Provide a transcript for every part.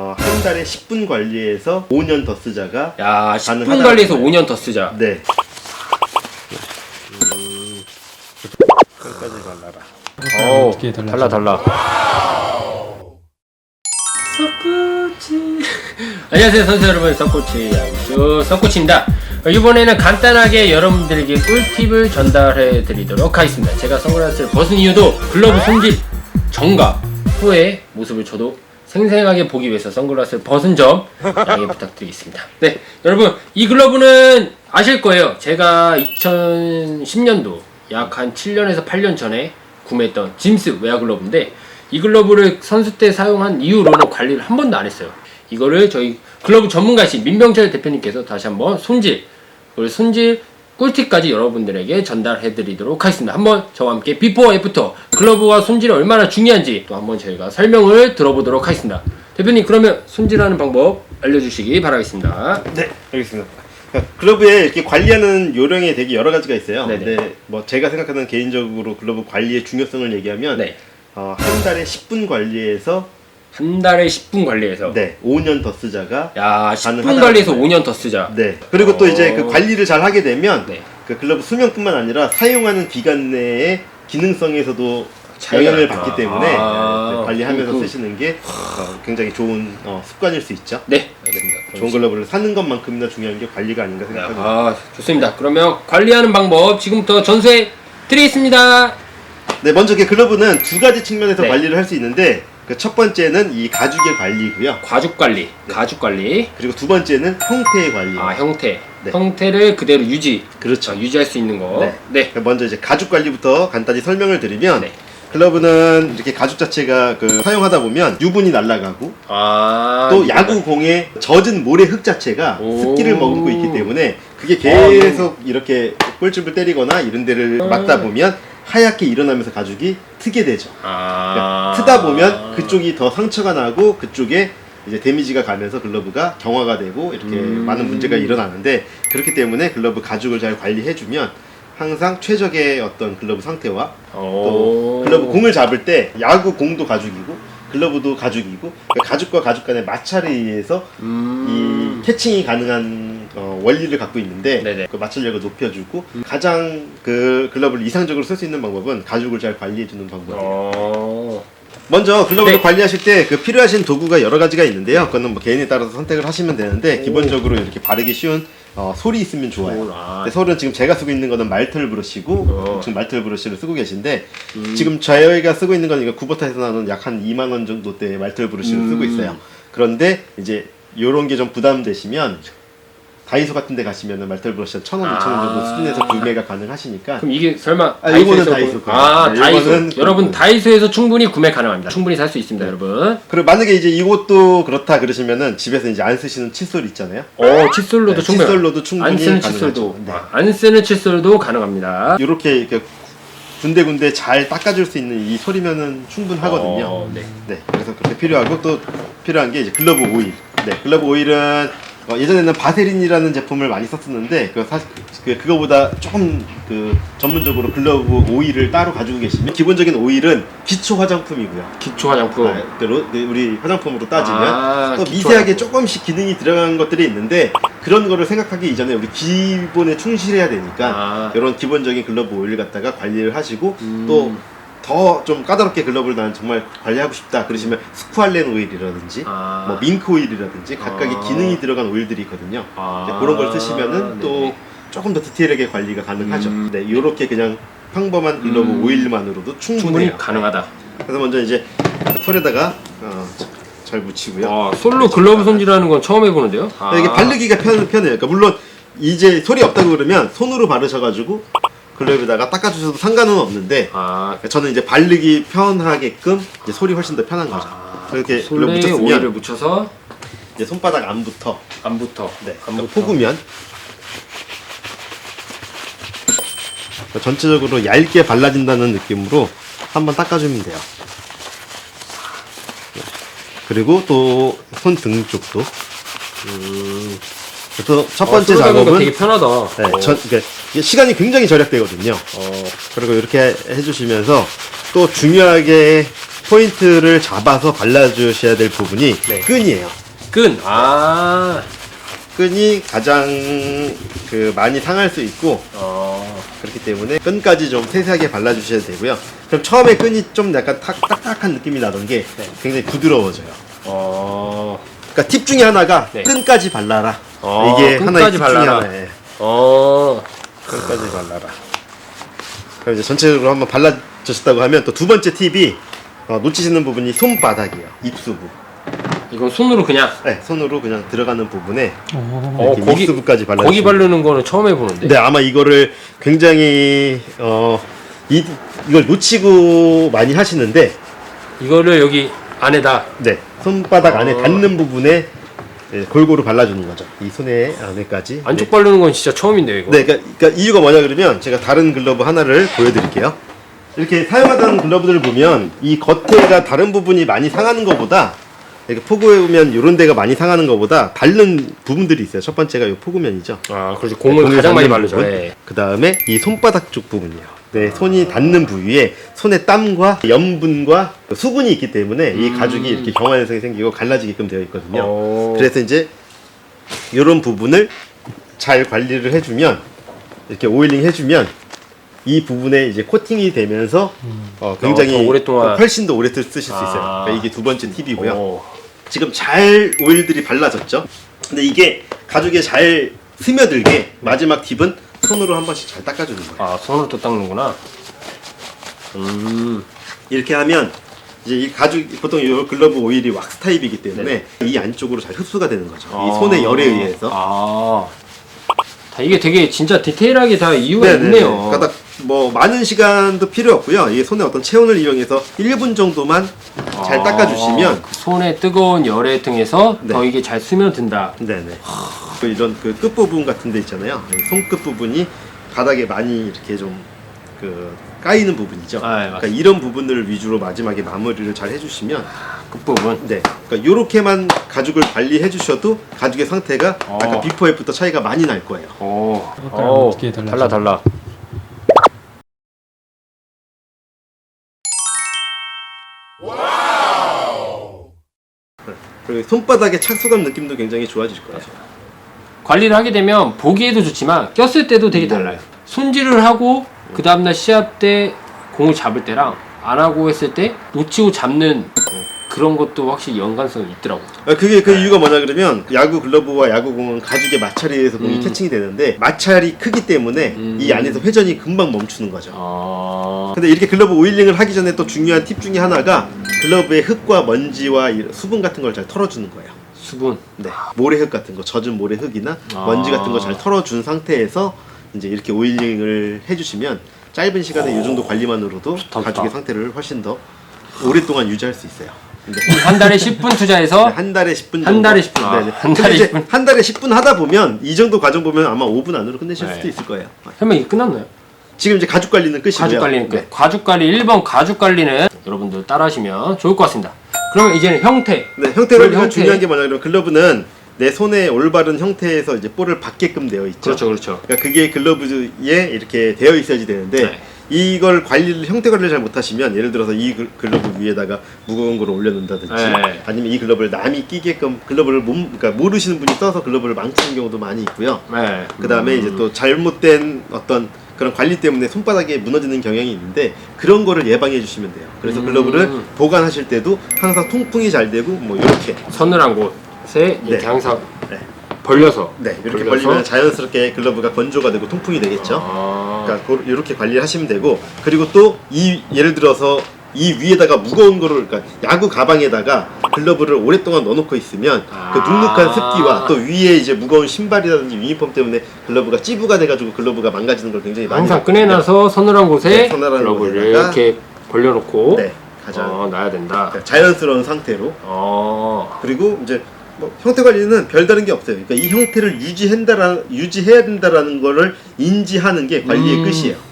어, 한 달에 10분 관리해서 5년 더 쓰자가 야 10분 가능하다는 관리해서 거예요. 5년 더 쓰자. 네. 끝까지 발라라. 어 어떻게 달라져? 달라 달라. 썩꼬치. 안녕하세요 선수 여러분 썩꼬치 양수 썩꼬치입니다. 어, 이번에는 간단하게 여러분들에게 꿀팁을 전달해 드리도록 하겠습니다. 제가 선글라스를 벗은 이유도 글러브 손질 전과 후의 모습을 저도 생생하게 보기 위해서 선글라스를 벗은 점 양해 부탁드리겠습니다. 네, 여러분 이 글러브는 아실 거예요. 제가 2010년도 약 한 7년에서 8년 전에 구매했던 짐스 웨어 글러브인데 이 글러브를 선수 때 사용한 이후로는 관리를 한 번도 안 했어요. 이거를 저희 글러브 전문가이신 민병철 대표님께서 다시 한번 손질, 손질 꿀팁까지 여러분들에게 전달해 드리도록 하겠습니다. 한번 저와 함께 비포 애프터 글러브와 손질이 얼마나 중요한지 또 한번 저희가 설명을 들어보도록 하겠습니다. 대표님 그러면 손질하는 방법 알려주시기 바라겠습니다. 네, 알겠습니다. 그러니까 글러브에 이렇게 관리하는 요령이 되게 여러 가지가 있어요. 네네. 근데 뭐 제가 생각하는 개인적으로 글러브 관리의 중요성을 얘기하면 네. 어, 한 달에 10분 관리해서 한 달에 10분 관리해서 네, 5년 더 쓰자가 야 10분 가능하다는 관리해서 거예요. 5년 더 쓰자. 네. 그리고 또 이제 그 어. 관리를 잘 하게 되면 네. 그 글러브 수명뿐만 아니라 사용하는 기간 내에 기능성에서도 차이가 영향을 나구나. 받기 때문에 아, 네, 관리하면서 그, 그. 쓰시는 게 어, 굉장히 좋은 어, 습관일 수 있죠. 네, 알겠습니다. 좋은 글러브를 사는 것만큼이나 중요한 게 관리가 아닌가 생각합니다. 아 좋습니다. 그러면 관리하는 방법 지금부터 전수해 드리겠습니다. 네, 먼저 그 글러브는 두 가지 측면에서 네. 관리를 할 수 있는데 그 첫 번째는 이 가죽의 관리고요. 과죽 관리, 네. 가죽 관리. 그리고 두 번째는 형태의 관리. 아 형태, 네. 형태를 그대로 유지, 그렇죠. 아, 유지할 수 있는 거. 네. 네. 먼저 이제 가죽 관리부터 간단히 설명을 드리면 네. 글러브는 이렇게 가죽 자체가 그 사용하다 보면 유분이 날아가고 아 또 야구 공에 젖은 모래 흙 자체가 오. 습기를 머금고 있기 때문에 그게 아, 계속 이렇게 꿀집을 때리거나 이런 데를 음. 막다 보면 하얗게 일어나면서 가죽이 트게 되죠. 아 그러니까 트다 보면 그쪽이 더 상처가 나고 그쪽에 이제 데미지가 가면서 글러브가 경화가 되고 이렇게 음. 많은 문제가 일어나는데 그렇기 때문에 글러브 가죽을 잘 관리해주면 항상 최적의 어떤 글러브 상태와 또 오. 글러브 공을 잡을 때 야구 공도 가죽이고 글러브도 가죽이고 그 가죽과 가죽 간의 마찰에 의해서 음. 이 캐칭이 가능한 어, 원리를 갖고 있는데 네네. 그 마찰력을 높여주고 가장 그 글러브를 이상적으로 쓸 수 있는 방법은 가죽을 잘 관리해주는 방법이에요. 어. 먼저 글러브를 네. 관리하실 때 그 필요하신 도구가 여러 가지가 있는데요. 그거는 뭐 개인에 따라서 선택을 하시면 되는데 기본적으로 이렇게 바르기 쉬운 어, 솔이 있으면 좋아요. 솔, 아. 근데 솔은 지금 제가 쓰고 있는 거는 말털 브러쉬고 어. 지금 말털 브러쉬를 쓰고 계신데 음. 지금 저희가 쓰고 있는 건 이거 구버타에서 나오는 약한 2만 원 정도대의 말털 브러쉬를 음. 쓰고 있어요. 그런데 이제 요런 게 좀 부담되시면 다이소 같은 데 가시면은 말털 브러쉬 한 1,000원, 2,000원 정도 아. 수준에서 구매가 가능하시니까 그럼 이게 설마 아, 이거는 다이소에서 다이소 구- 거예요. 아 네, 다이소 이거는 여러분 그- 다이소에서 충분히 구매 가능합니다. 충분히 살 수 있습니다, 여러분. 그리고 만약에 이제 이것도 그렇다 그러시면은 집에서 이제 안 쓰시는 칫솔 있잖아요. 어 칫솔로도 네, 충분히 칫솔로도 충분히 안 쓰는 가능하죠. 칫솔도 네. 아, 안 쓰는 칫솔도 가능합니다. 이렇게 이렇게 군데군데 잘 닦아줄 수 있는 이 소리면은 충분하거든요. 어, 네. 네, 그래서 그렇게 필요하고 또 필요한 게 이제 글러브 오일. 네, 글러브 오일은 어, 예전에는 바세린이라는 제품을 많이 썼었는데 그 사실 그 그거보다 조금 그 전문적으로 글러브 오일을 따로 가지고 계시면 기본적인 오일은 기초 화장품이고요. 기초 화장품. 아, 그 로- 그 우리 화장품으로 따지면 아, 또 기초 미세하게 화장품. 조금씩 기능이 들어간 것들이 있는데 그런 거를 생각하기 이전에 우리 기본에 충실해야 되니까 아. 이런 기본적인 글러브 오일 갖다가 관리를 하시고 음. 또 더 좀 까다롭게 글러브를 나는 정말 관리하고 싶다 그러시면 스쿠알렌 오일이라든지 아. 뭐 밍크 오일이라든지 각각의 아. 기능이 들어간 오일들이 있거든요. 아. 이제 그런 걸 쓰시면은 또 네네. 조금 더 디테일하게 관리가 가능하죠. 음. 네, 이렇게 그냥 평범한 글러브 음. 오일만으로도. 충분히 가능하다. 그래서 먼저 이제 손에다가 어, 잘 묻히고요. 아, 솔로 글러브 손질하는 건 처음 해보는데요. 아. 이게 바르기가 편, 편해요. 그러니까 물론 이제 소리 없다고 그러면 손으로 바르셔가지고 글러브에다가 닦아주셔도 상관은 없는데 아, 저는 이제 바르기 편하게끔 이제 솔이 훨씬 더 편한 거죠. 아, 이렇게 글러브 솔레에 오일을 묻혔으면 묻혀서 이제 손바닥 안부터 안부터. 네, 안부터. 포구면 전체적으로 얇게 발라진다는 느낌으로 한번 닦아주면 돼요. 그리고 또 손등 쪽도. 음. 그래서 첫 어, 번째 거 작업은 되게 편하다. 네, 어. 전, 그러니까 이게 시간이 굉장히 절약되거든요. 어. 그리고 이렇게 해주시면서 또 중요하게 포인트를 잡아서 발라주셔야 될 부분이 네. 끈이에요. 끈. 아. 끈이 가장 그 많이 상할 수 있고 어. 그렇기 때문에 끈까지 좀 세세하게 발라주셔야 되고요. 그럼 처음에 끈이 좀 약간 탁, 딱딱한 느낌이 나던 게 네. 굉장히 부드러워져요. 어. 그러니까 팁 중에 하나가 네. 끈까지 발라라. 어, 이게 끈까지 하나의 팁 중에 발라라. 하나예요. 어. 끝까지 발라라. 그럼 이제 전체적으로 한번 발라주셨다고 하면 또 두 번째 팁이 어, 놓치시는 부분이 손바닥이에요. 입수부. 이건 손으로 그냥. 네, 손으로 그냥 들어가는 부분에 어, 이렇게 입수부까지 발라. 고기 바르는 거는 처음 해보는데. 네, 아마 이거를 굉장히 어, 이, 이걸 놓치고 많이 하시는데, 이거를 여기 안에다. 네, 손바닥 안에 어. 닿는 부분에 네, 골고루 발라주는 거죠. 이 손의 안에까지. 안쪽 네. 바르는 건 진짜 처음인데요, 이거. 네, 그러니까, 그러니까 이유가 뭐냐 그러면 제가 다른 글러브 하나를 보여드릴게요. 이렇게 사용하던 글러브들을 보면 이 겉에가 다른 부분이 많이 상하는 것보다 이렇게 포구에 보면 이런 데가 많이 상하는 것보다 바른 부분들이 있어요. 첫 번째가 이 포구면이죠. 아, 그렇지. 공을 가장 많이 바르죠. 네. 그 다음에 이 손바닥 쪽 부분이요. 네, 손이 닿는 부위에 손의 땀과 염분과 수분이 있기 때문에 이 가죽이 이렇게 경화 현상이 생기고 갈라지게끔 되어 있거든요. 어. 그래서 이제 이런 부분을 잘 관리를 해주면 이렇게 오일링 해주면 이 부분에 이제 코팅이 되면서 어, 굉장히 어, 더 오랫동안. 훨씬 더 오래 쓰- 쓰실 수 있어요. 아. 그러니까 이게 두 번째 팁이고요. 오. 지금 잘 오일들이 발라졌죠. 근데 이게 가죽에 잘 스며들게 마지막 팁은 손으로 한 번씩 잘 닦아주는 거예요. 아, 손으로 또 닦는구나. 음. 이렇게 하면 이제 이 가죽 보통 이 글러브 오일이 왁스 타입이기 때문에 이 안쪽으로 잘 흡수가 되는 거죠. 이 손의 열에 의해서. 네. 아. 다 이게 되게 진짜 디테일하게 다 이유가 네네네. 있네요. 그러니까 뭐 많은 시간도 필요 없고요. 이게 손에 어떤 체온을 이용해서 1분 정도만 잘 아, 닦아주시면 그 손의 뜨거운 열에 등해서 네. 더 이게 잘 스며든다. 네네. 그 이런 그 끝부분 같은 데 있잖아요. 손끝 부분이 바닥에 많이 이렇게 좀그 까이는 부분이죠. 아, 예, 그러니까 맞습니다. 이런 부분들을 위주로 마지막에 마무리를 잘 해주시면 끝부분. 네. 그러니까 요렇게만 가죽을 관리해 주셔도 가죽의 상태가 어. 아까 비포 애프터 차이가 많이 날 거예요. 오. 색깔은 오. 어떻게? 달라 달라. 그리고 손바닥의 착수감 느낌도 굉장히 좋아질 거예요. 관리를 하게 되면 보기에도 좋지만 꼈을 때도 되게 네. 달라요. 손질을 하고 그 다음날 시합 때 공을 잡을 때랑 안 하고 했을 때 놓치고 잡는 그런 것도 확실히 연관성이 있더라고요. 아, 그게 그 이유가 뭐냐 그러면 야구 글러브와 야구공은 가죽의 마찰에 의해서 공이 음. 캐칭이 되는데 마찰이 크기 때문에 음. 이 안에서 회전이 금방 멈추는 거죠. 아. 근데 이렇게 글러브 오일링을 하기 전에 또 중요한 팁 중에 하나가 글러브의 흙과 먼지와 이 수분 같은 걸 잘 털어주는 거예요. 수분. 네. 모래흙 같은 거, 젖은 모래흙이나 아. 먼지 같은 거 잘 털어준 상태에서 이제 이렇게 오일링을 해주시면 짧은 시간에 이 정도 관리만으로도 좋다, 가죽의 좋다. 상태를 훨씬 더 오랫동안 유지할 수 있어요. 근데 한 달에 10분 투자해서 한 달에 10분 정도. 한 달에 10분. 아. 한 달에 이제 10분. 한 달에 10분 하다 보면 이 정도 과정 보면 아마 5분 안으로 끝내실 네. 수도 있을 거예요. 설명 이 끝났나요? 지금 이제 가죽 관리는 끝이고요. 가죽 관리는 끝. 네. 가죽 관리 1번 가죽 관리는 여러분들 따라하시면 좋을 것 같습니다. 그러면 이제는 형태. 네, 형태 관리가 형태. 중요한 게 뭐냐 면 글러브는 내 손에 올바른 형태에서 이제 볼을 받게끔 되어 있죠. 그렇죠, 그렇죠. 그러니까 그게 글러브에 이렇게 되어 있어야지 되는데 네. 이걸 관리를 형태 관리를 잘 못하시면 예를 들어서 이 글- 글러브 위에다가 무거운 걸 올려놓는다든지 네. 아니면 이 글러브를 남이 끼게끔 글러브를 못, 그러니까 모르시는 분이 써서 글러브를 망치는 경우도 많이 있고요. 네. 그 다음에 이제 또 잘못된 어떤 그런 관리 때문에 손바닥에 무너지는 경향이 있는데 그런 거를 예방해 주시면 돼요. 그래서 음. 글러브를 보관하실 때도 항상 통풍이 잘 되고 뭐 이렇게 서늘한 곳에 이렇게 네. 항상 네. 벌려서. 네 이렇게 벌려서. 벌리면 자연스럽게 글러브가 건조가 되고 통풍이 되겠죠. 아. 그러니까 이렇게 관리를 하시면 되고 그리고 또 이 예를 들어서 이 위에다가 무거운 거를 그러니까 야구 가방에다가 글러브를 오랫동안 넣어놓고 있으면 그 아. 눅눅한 습기와 또 위에 이제 무거운 신발이라든지 유니폼 때문에 글러브가 찌부가 돼가지고 글러브가 망가지는 걸 굉장히 많이 항상. 꺼내놔서 서늘한 곳에 네, 서늘한 글러브를 곳에다가 이렇게 벌려놓고 네 가장 어, 놔야 된다. 그러니까 자연스러운 상태로 어. 그리고 이제 뭐 형태 관리는 별다른 게 없어요. 그러니까 이 형태를 유지한다라 유지해야 된다라는 거를 인지하는 게 관리의 음. 끝이에요.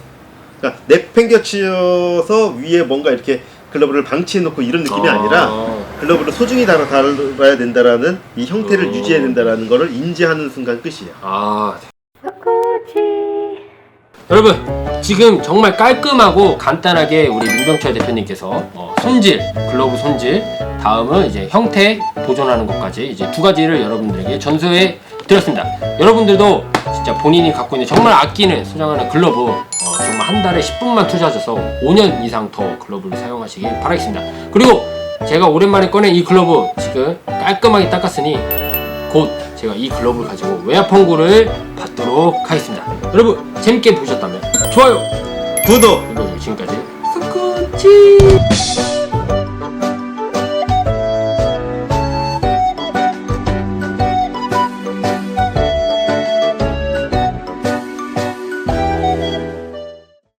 그러니까 내팽겨치어서 위에 뭔가 이렇게 글러브를 방치해 놓고 이런 느낌이 아. 아 니라 글러브를 소중히 달아 달아야 된다라는 이 형태를 어. 유지해야 된다라는 거를 인지하는 순간 끝이에요. 아. 여러분 지금 정말 깔끔하고 간단하게 우리 민병철 대표님께서 어, 손질 글러브 손질 다음은 이제 형태 도전하는 것까지 이제 두 가지를 여러분들에게 전수해 드렸습니다. 여러분들도 진짜 본인이 갖고 있는 정말 아끼는 소장하는 글러브 어, 정말 한 달에 10분만 투자하셔서 5년 이상 더 글러브를 사용하시길 바라겠습니다. 그리고 제가 오랜만에 꺼낸 이 글러브 지금 깔끔하게 닦았으니 곧 제가 이 글러브를 가지고 외압 펑구를 받도록 하겠습니다. 여러분 재밌게 보셨다면 좋아요 구독 눌러주고 지금까지 스코치